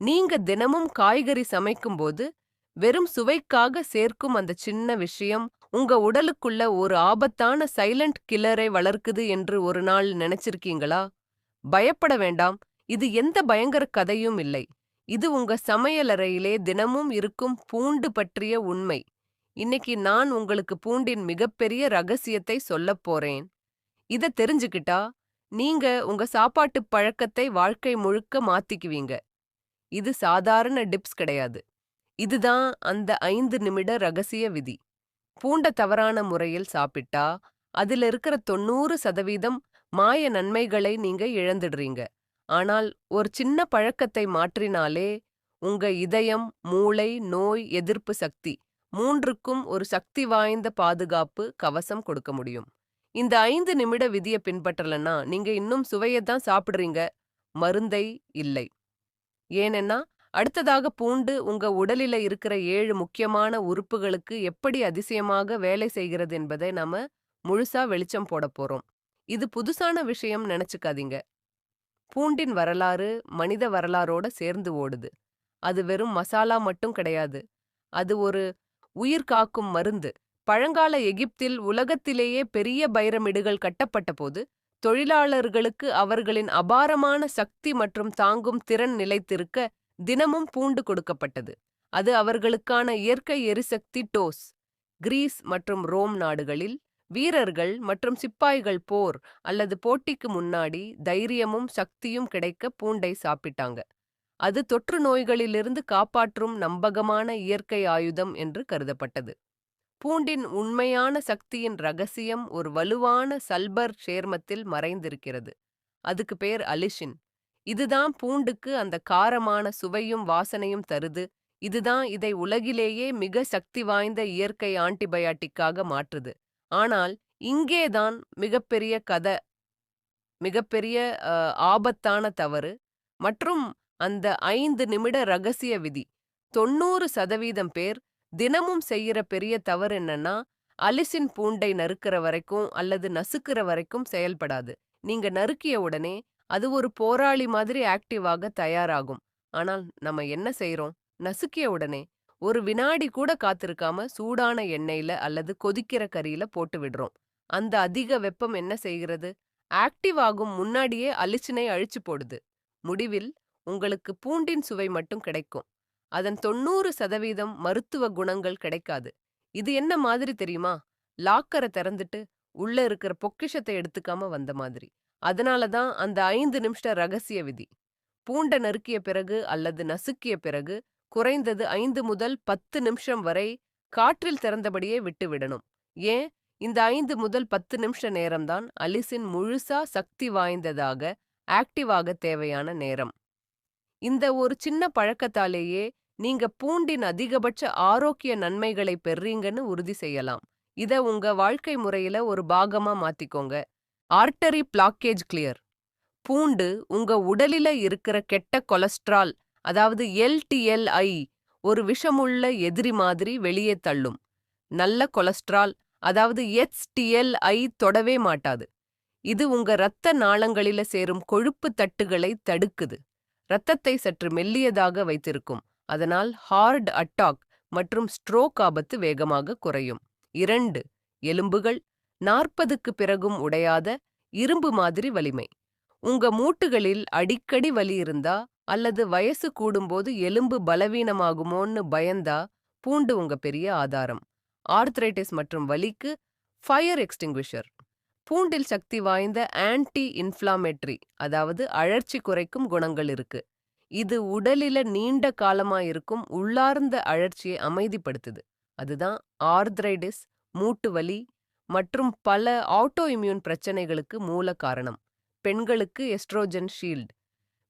நீங்க தினமும் காய்கறி சமைக்கும்போது வெறும் சுவைக்காக சேர்க்கும் அந்த சின்ன விஷயம் உங்க உடலுக்குள்ள ஒரு ஆபத்தான சைலண்ட் கில்லரை வளர்க்குது என்று ஒரு நாள் நினைச்சிருக்கீங்களா? பயப்பட வேண்டாம். இது எந்த பயங்கர கதையும் இல்லை. இது உங்க சமையலறையிலே தினமும் இருக்கும் பூண்டு பற்றிய உண்மை. இன்னைக்கு நான் உங்களுக்கு பூண்டின் மிகப்பெரிய ரகசியத்தை சொல்லப் போறேன். இத தெரிஞ்சுக்கிட்டா நீங்க உங்க சாப்பாட்டு பழக்கத்தை வாழ்க்கை முழுக்க மாத்திக்குவீங்க. இது சாதாரண டிப்ஸ் கிடையாது. இதுதான் அந்த ஐந்து நிமிட ரகசிய விதி. பூண்ட தவறான முறையில் சாப்பிட்டா அதுல இருக்கிற தொண்ணூறு சதவீதம் மாய நன்மைகளை நீங்க இழந்துடுறீங்க. ஆனால் ஒரு சின்ன பழக்கத்தை மாற்றினாலே உங்க இதயம் மூளை நோய் எதிர்ப்பு சக்தி மூன்றுக்கும் ஒரு சக்தி வாய்ந்த பாதுகாப்பு கவசம் கொடுக்க முடியும். இந்த ஐந்து நிமிட விதியை பின்பற்றலன்னா நீங்க இன்னும் சுவையை தான் சாப்பிடுறீங்க. மருந்தை இல்லை. ஏனென்னா அடுத்ததாக பூண்டு உங்க உடலில இருக்கிற ஏழு முக்கியமான உறுப்புகளுக்கு எப்படி அதிசயமாக வேலை செய்கிறது என்பதை நாம முழுசா வெளிச்சம் போட போறோம். இது புதுசான விஷயம் நினைச்சுக்காதீங்க. பூண்டின் வரலாறு மனித வரலாறோட சேர்ந்து ஓடுது. அது வெறும் மசாலா மட்டும் கிடையாது. அது ஒரு உயிர் காக்கும் மருந்து. பழங்கால எகிப்தில் உலகத்திலேயே பெரிய பைரமிடுகள் கட்டப்பட்ட போது தொழிலாளர்களுக்கு அவர்களின் அபாரமான சக்தி மற்றும் தாங்கும் திறன் நிலைத்திருக்க தினமும் பூண்டு கொடுக்கப்பட்டது. அது அவர்களுக்கான இயற்கை எரிசக்தி டோஸ். கிரீஸ் மற்றும் ரோம் நாடுகளில் வீரர்கள் மற்றும் சிப்பாய்கள் போர் அல்லது போட்டிக்கு முன்னாடி தைரியமும் சக்தியும் கிடைக்க பூண்டை சாப்பிட்டாங்க. அது தொற்று நோய்களிலிருந்து காப்பாற்றும் நம்பகமான இயற்கை ஆயுதம் என்று கருதப்பட்டது. பூண்டின் உண்மையான சக்தியின் ரகசியம் ஒரு வலுவான சல்பர் சேர்மத்தில் மறைந்திருக்கிறது. அதுக்கு பேர் அலிஷின். இதுதான் பூண்டுக்கு அந்த காரமான சுவையும் வாசனையும் தருது. இதுதான் இதை உலகிலேயே மிக சக்தி வாய்ந்த இயற்கை ஆன்டிபயாட்டிக்காக மாற்றுது. ஆனால் இங்கேதான் மிகப்பெரிய கதை மிகப்பெரிய ஆபத்தான தவறு மற்றும் அந்த ஐந்து நிமிட ரகசிய விதி. தொண்ணூறு சதவீதம் பேர் தினமும் செய்யற பெரிய தவறு என்னன்னா அலிசின் பூண்டை நறுக்கிற வரைக்கும் அல்லது நசுக்கிற வரைக்கும் செயல்படாது. நீங்க நறுக்கிய உடனே அது ஒரு போராளி மாதிரி ஆக்டிவாக தயாராகும். ஆனால் நம்ம என்ன செய்யறோம் நசுக்கிய உடனே ஒரு வினாடி கூட காத்திருக்காம சூடான எண்ணெயில அல்லது கொதிக்கிற கறியில போட்டு விடுறோம். அந்த அதிக வெப்பம் என்ன செய்கிறது? ஆக்டிவ் ஆகும் முன்னாடியே அலிச்சினை அழிச்சு போடுது. முடிவில் உங்களுக்கு பூண்டின் சுவை மட்டும் கிடைக்கும். அதன் தொண்ணூறு சதவீதம் மருத்துவ குணங்கள் கிடைக்காது. இது என்ன மாதிரி தெரியுமா? லாக்கரை திறந்துட்டு உள்ள இருக்கிற பொக்கிஷத்தை எடுத்துக்காம வந்த மாதிரி. அதனால தான் அந்த ஐந்து நிமிஷ ரகசிய விதி. பூண்ட நறுக்கிய பிறகு அல்லது நசுக்கிய பிறகு குறைந்தது ஐந்து முதல் பத்து நிமிஷம் வரை காற்றில் திறந்தபடியே விட்டு விடணும். ஏன்? இந்த ஐந்து முதல் பத்து நிமிஷ நேரம்தான் அலிசின் முழுசா சக்தி வாய்ந்ததாக ஆக்டிவாக தேவையான நேரம். இந்த ஒரு சின்ன பழக்கத்தாலேயே நீங்க பூண்டின் அதிகபட்ச ஆரோக்கிய நன்மைகளை பெறீங்கன்னு உறுதி செய்யலாம். இத உங்க வாழ்க்கை முறையில ஒரு பாகமா மாத்திக்கோங்க. Artery blockage clear. பூண்டு உங்க உடலில இருக்கிற கெட்ட கொலஸ்ட்ரால் அதாவது எல்டிஎல்ஐ ஒரு விஷமுள்ள எதிரி மாதிரி வெளியே தள்ளும். நல்ல கொலஸ்ட்ரால் அதாவது எச்டிஎல்ஐ தொடவே மாட்டாது. இது உங்க இரத்த நாளங்களில சேரும் கொழுப்பு தட்டுகளை தடுக்குது. இரத்தத்தை சற்று மெல்லியதாக வைத்திருக்கும். அதனால் ஹார்ட் அட்டாக் மற்றும் ஸ்ட்ரோக் ஆபத்து வேகமாக குறையும். இரண்டு எலும்புகள். நாற்பதுக்கு பிறகும் உடையாத இரும்பு மாதிரி வலிமை. உங்க மூட்டுகளில் அடிக்கடி வலி இருந்தா அல்லது வயசு கூடும்போது எலும்பு பலவீனமாகுமோன்னு பயந்தா பூண்டு உங்க பெரிய ஆதாரம். ஆர்த்ரைட்டிஸ் மற்றும் வலிக்கு ஃபயர் எக்ஸ்டிங்விஷர் பூண்டில் சக்தி வாய்ந்த ஆன்டி இன்ஃப்ளாமேட்ரி அதாவது அழற்சி குறைக்கும் குணங்கள் இருக்கு. இது உடலில நீண்ட காலமா இருக்கும் உள்ளார்ந்த அழற்சியை அமைதிப்படுத்துது. அதுதான் ஆர்த்ரைடிஸ் மூட்டு வலி மற்றும் பல ஆட்டோ இம்யூன் பிரச்சனைகளுக்கு மூல காரணம். பெண்களுக்கு எஸ்ட்ரோஜன் ஷீல்ட்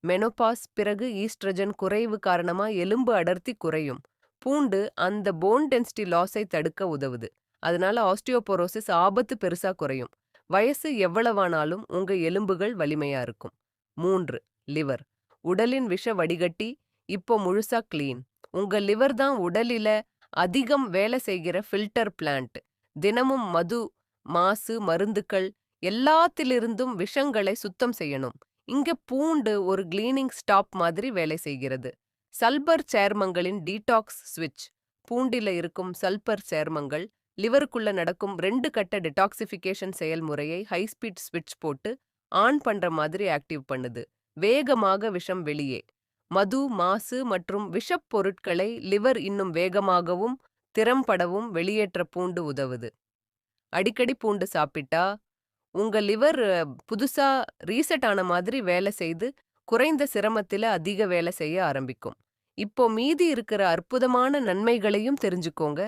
மெனோபாஸ் பிறகு ஈஸ்ட்ரஜன் குறைவு காரணமா எலும்பு அடர்த்தி குறையும். பூண்டு அந்த போன் டென்சிட்டி லாஸை தடுக்க உதவுது. அதனால ஆஸ்டியோபோரோசிஸ் ஆபத்து பெருசா குறையும். வயசு எவ்வளவானாலும் உங்க எலும்புகள் வலிமையா இருக்கும். மூன்று லிவர். உடலின் விஷ வடிகட்டி இப்போ முழுசா கிளீன். உங்க லிவர் தான் உடலில அதிகம் வேலை செய்கிற ஃபில்டர் பிளான்ட். தினமும் மது மாசு மருந்துகள் எல்லாத்திலிருந்தும் விஷங்களை சுத்தம் செய்யணும். இங்க பூண்டு ஒரு கிளீனிங் ஸ்டாப் மாதிரி வேலை செய்கிறது. சல்பர் சேர்மங்களின் டீடாக்ஸ் ஸ்விட்ச். பூண்டில இருக்கும் சல்பர் சேர்மங்கள் லிவருக்குள்ள நடக்கும் ரெண்டு கட்ட டெடாக்சிஃபிகேஷன் செயல்முறையை ஹைஸ்பீட் ஸ்விட்ச் போட்டு ஆன் பண்ற மாதிரி ஆக்டிவ் பண்ணுது. வேகமாக விஷம் வெளியே. மது மாசு மற்றும் விஷப் பொருட்களை லிவர் இன்னும் வேகமாகவும் திறம்படவும் வெளியேற்ற பூண்டு உதவுது. அடிக்கடி பூண்டு சாப்பிட்டா உங்க லிவர் புதுசா ரீசெட் ஆன மாதிரி வேலை செய்து குறைந்த சிரமத்தில அதிக வேலை செய்ய ஆரம்பிக்கும். இப்போ மீதி இருக்கிற அற்புதமான நன்மைகளையும் தெரிஞ்சுக்கோங்க.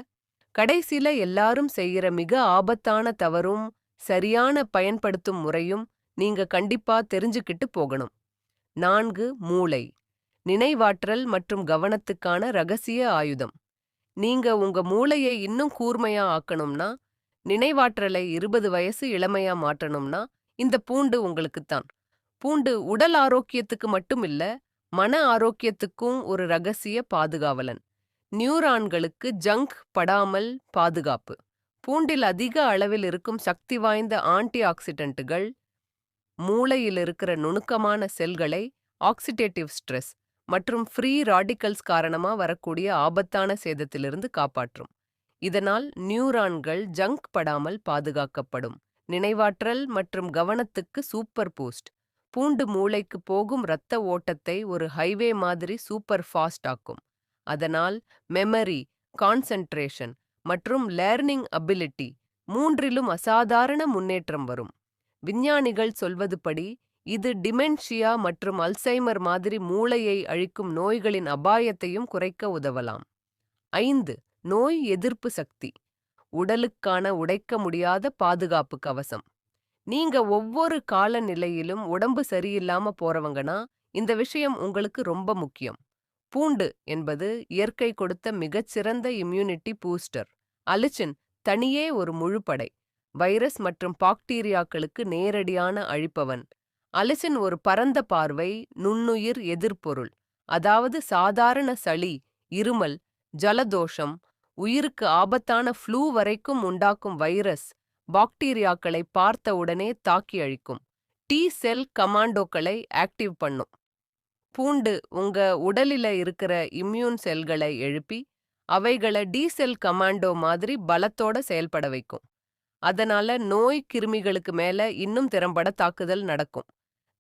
கடைசில எல்லாரும் செய்யற மிக ஆபத்தான தவறும் சரியான பயன்படுத்தும் முறையும் நீங்க கண்டிப்பா தெரிஞ்சுக்கிட்டு போகணும். நான்கு மூளை. நினைவாற்றல் மற்றும் கவனத்துக்கான ரகசிய ஆயுதம். நீங்க உங்க மூளையை இன்னும் கூர்மையா ஆக்கணும்னா நினைவாற்றலை இருபது வயசு இளமையா மாற்றணும்னா இந்த பூண்டு உங்களுக்குத்தான் பூண்டு உடல் ஆரோக்கியத்துக்கு மட்டும் இல்ல மன ஆரோக்கியத்துக்கும் ஒரு ரகசிய பாதுகாவலன். நியூரான்களுக்கு ஜங்க் படாமல் பாதுகாப்பு. பூண்டில் அதிக அளவில் இருக்கும் சக்தி வாய்ந்த ஆன்டி ஆக்சிடென்ட்டுகள் மூளையில் இருக்கிற நுணுக்கமான செல்களை ஆக்சிடேட்டிவ் ஸ்ட்ரெஸ் மற்றும் ஃப்ரீ ராடிக்கல்ஸ் காரணமா வரக்கூடிய ஆபத்தான சேதத்திலிருந்து காப்பாற்றும். இதனால் நியூரான்கள் ஜங்க் படாமல் பாதுகாக்கப்படும். நினைவாற்றல் மற்றும் கவனத்துக்கு சூப்பர் பூஸ்ட். பூண்டு மூளைக்கு போகும் இரத்த ஓட்டத்தை ஒரு ஹைவே மாதிரி சூப்பர் ஃபாஸ்ட் ஆக்கும். அதனால் மெமரி கான்சென்ட்ரேஷன் மற்றும் லேர்னிங் அபிலிட்டி மூன்றிலும் அசாதாரண முன்னேற்றம் வரும். விஞ்ஞானிகள் சொல்வதுபடி இது டிமென்ஷியா மற்றும் அல்சைமர் மாதிரி மூளையை அழிக்கும் நோய்களின் அபாயத்தையும் குறைக்க உதவலாம். ஐந்து நோய் எதிர்ப்பு சக்தி. உடலுக்கான உடைக்க முடியாத பாதுகாப்பு கவசம். நீங்க ஒவ்வொரு காலநிலையிலும் உடம்பு சரியில்லாம போறவங்கன்னா இந்த விஷயம் உங்களுக்கு ரொம்ப முக்கியம். பூண்டு என்பது இயற்கை கொடுத்த மிகச்சிறந்த இம்யூனிட்டி பூஸ்டர் அலிச்சின் தனியே ஒரு முழுப்படை. வைரஸ் மற்றும் பாக்டீரியாக்களுக்கு நேரடியான அழிப்பவன். அலிசின் ஒரு பரந்த பார்வை நுண்ணுயிர் எதிர்ப்பொருள். அதாவது சாதாரண சளி இருமல் ஜலதோஷம் உயிருக்கு ஆபத்தான ஃப்ளூ வரைக்கும் உண்டாக்கும் வைரஸ் பாக்டீரியாக்களை பார்த்த உடனே தாக்கி அழிக்கும். டி செல் கமாண்டோக்களை ஆக்டிவ் பண்ணும். பூண்டு உங்க உடலில இருக்கிற இம்யூன் செல்களை எழுப்பி அவைகளை டீசெல் கமாண்டோ மாதிரி பலத்தோட செயல்பட வைக்கும். அதனால நோய் கிருமிகளுக்கு மேல இன்னும் திறம்பட தாக்குதல் நடக்கும்.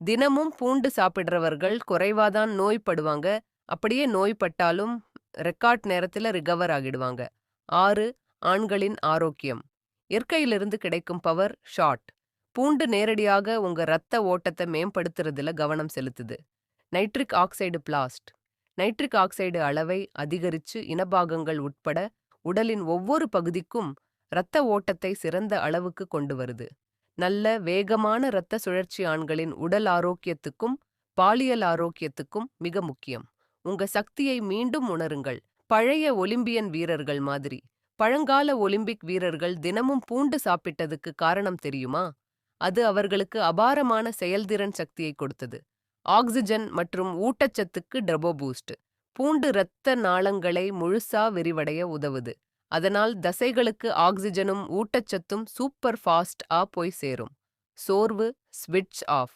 தினமும் பூண்டு சாப்பிடுறவர்கள் குறைவாதான் நோய்படுவாங்க. அப்படியே நோய்பட்டாலும் ரெக்கார்ட் நேரத்துல ரிகவர் ஆகிடுவாங்க. ஆறு ஆண்களின் ஆரோக்கியம். இயற்கையிலிருந்து கிடைக்கும் பவர் ஷாட் பூண்டு நேரடியாக உங்க ரத்த ஓட்டத்தை மேம்படுத்துறதுல கவனம் செலுத்துது. Nitric oxide blast. Nitric oxide அளவை அதிகரித்து இனபாகங்கள் உட்பட உடலின் ஒவ்வொரு பகுதிக்கும் இரத்த ஓட்டத்தை சிறந்த அளவுக்கு கொண்டு வருது. நல்ல வேகமான இரத்த சுழற்சி ஆண்களின் உடல் ஆரோக்கியத்துக்கும் பாலியல் ஆரோக்கியத்துக்கும் மிக முக்கியம். உங்க சக்தியை மீண்டும் உணருங்கள். பழைய ஒலிம்பியன் வீரர்கள் மாதிரி. பழங்கால ஒலிம்பிக் வீரர்கள் தினமும் பூண்டு சாப்பிட்டதுக்கு காரணம் தெரியுமா? அது அவர்களுக்கு அபாரமான செயல்திறன் சக்தியை கொடுத்தது. ஆக்சிஜன் மற்றும் ஊட்டச்சத்துக்கு டர்போ பூஸ்ட் பூண்டு இரத்த நாளங்களை முழுசா விரிவடைய உதவுது. அதனால் தசைகளுக்கு ஆக்சிஜனும் ஊட்டச்சத்தும் சூப்பர் ஃபாஸ்ட் ஆ போய் சேரும். சோர்வு ஸ்விட்ச் ஆஃப்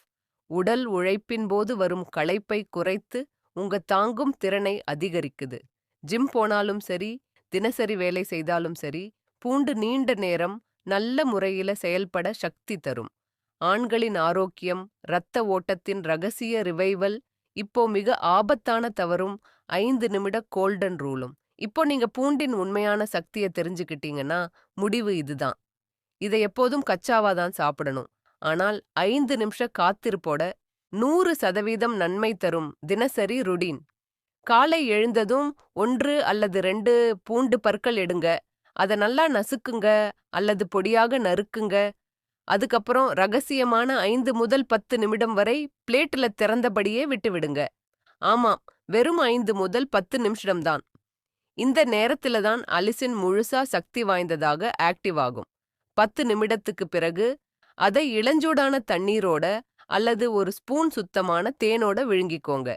உடல் உழைப்பின் போது வரும் களைப்பை குறைத்து உங்க தாங்கும் திறனை அதிகரிக்குது. ஜிம் போனாலும் சரி தினசரி வேலை செய்தாலும் சரி பூண்டு நீண்ட நேரம் நல்ல முறையில செயல்பட சக்தி தரும். ஆண்களின் ஆரோக்கியம் இரத்த ஓட்டத்தின் ரகசிய ரிவைவல் இப்போ மிக ஆபத்தான தவறும் ஐந்து நிமிட கோல்டன் ரூலும் இப்போ நீங்க பூண்டின் உண்மையான சக்தியை தெரிஞ்சுக்கிட்டீங்கன்னா முடிவு இதுதான். இதை எப்போதும் கச்சாவா தான் சாப்பிடணும். ஆனால் ஐந்து நிமிஷ காத்திருப்போட நூறு சதவீதம் நன்மை தரும் தினசரி ருடீன் காலை எழுந்ததும் ஒன்று அல்லது ரெண்டு பூண்டு பற்கள் எடுங்க. அதை நல்லா நசுக்குங்க அல்லது பொடியாக நறுக்குங்க. அதுக்கப்புறம் ரகசியமான ஐந்து முதல் பத்து நிமிடம் வரை பிளேட்ல திறந்தபடியே விட்டுவிடுங்க. ஆமாம் வெறும் ஐந்து முதல் பத்து நிமிஷம்தான் இந்த நேரத்துல தான் அலிசின் முழுசா சக்தி வாய்ந்ததாக ஆக்டிவ் ஆகும். பத்து நிமிடத்துக்கு பிறகு அதை இளஞ்சூடான தண்ணீரோட அல்லது ஒரு ஸ்பூன் சுத்தமான தேனோட விழுங்கிக்கோங்க.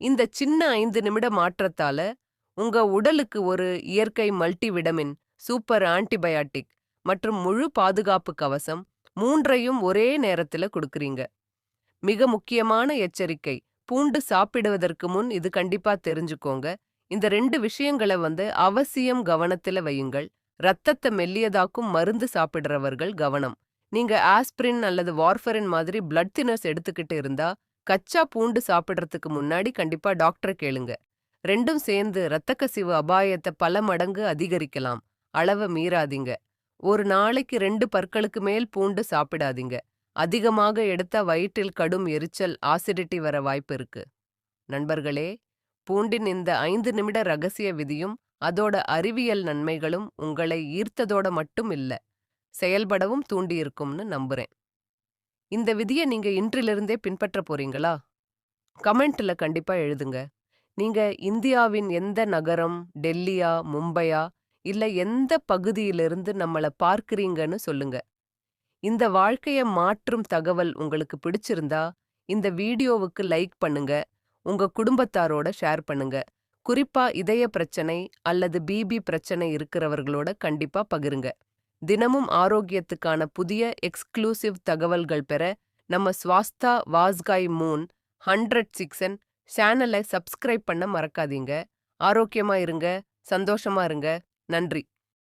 இந்த சின்ன ஐந்து நிமிட மாற்றத்தால உங்க உடலுக்கு ஒரு இயற்கை மல்டிவிடமின் சூப்பர் ஆன்டிபயாட்டிக் மற்றும் முழு பாதுகாப்பு கவசம் மூன்றையும் ஒரே நேரத்துல கொடுக்கறீங்க. மிக முக்கியமான எச்சரிக்கை பூண்டு சாப்பிடுவதற்கு முன் இது கண்டிப்பா தெரிஞ்சுக்கோங்க. இந்த ரெண்டு விஷயங்களை வந்து அவசியம் கவனத்துல வையுங்கள். ரத்தத்தை மெல்லியதாக்கும் மருந்து சாப்பிடுறவர்கள் கவனம். நீங்க ஆஸ்பிரின் அல்லது வார்ஃபரின் மாதிரி பிளட் தினர்ஸ் எடுத்துக்கிட்டு இருந்தா கச்சா பூண்டு சாப்பிடுறதுக்கு முன்னாடி கண்டிப்பா டாக்டரை கேளுங்க. ரெண்டும் சேர்ந்து இரத்த கசிவு அபாயத்தை பல மடங்கு அதிகரிக்கலாம். அளவை மீறாதீங்க. ஒரு நாளைக்கு ரெண்டு பற்களுக்கு மேல் பூண்டு சாப்பிடாதீங்க. அதிகமாக எடுத்த வயிற்றில் கடும் எரிச்சல் ஆசிடிட்டி வர வாய்ப்பு இருக்கு. நண்பர்களே பூண்டின் இந்த ஐந்து நிமிட ரகசிய விதியும் அதோட அறிவியல் நன்மைகளும் உங்களை ஈர்த்ததோட மட்டும் இல்ல செயல்படவும் தூண்டியிருக்கும்னு நம்புறேன். இந்த விதியை நீங்க இன்றிலிருந்தே பின்பற்ற போறீங்களா? கமெண்ட்ல கண்டிப்பா எழுதுங்க. நீங்க இந்தியாவின் எந்த நகரம்? டெல்லியா? மும்பையா? இல்ல எந்த பகுதியிலிருந்து நம்மள பார்க்கறீங்கன்னு சொல்லுங்க. இந்த வாழ்க்கைய மாற்றும் தகவல் உங்களுக்கு பிடிச்சிருந்தா இந்த வீடியோவுக்கு லைக் பண்ணுங்க உங்க குடும்பத்தாரோட ஷேர் பண்ணுங்க. குறிப்பா இதய பிரச்சனை அல்லது பிபி பிரச்சனை இருக்கிறவர்களோட கண்டிப்பா பகிருங்க. தினமும் ஆரோக்கியத்துக்கான புதிய எக்ஸ்க்ளூசிவ் தகவல்கள் பெற நம்ம ஸ்வாஸ்தா வாஸ்காய் மூன் ஹண்ட்ரட் சிக்ஸன் சேனலை சப்ஸ்கிரைப் பண்ண மறக்காதீங்க. ஆரோக்கியமா இருங்க சந்தோஷமா இருங்க. நன்றி.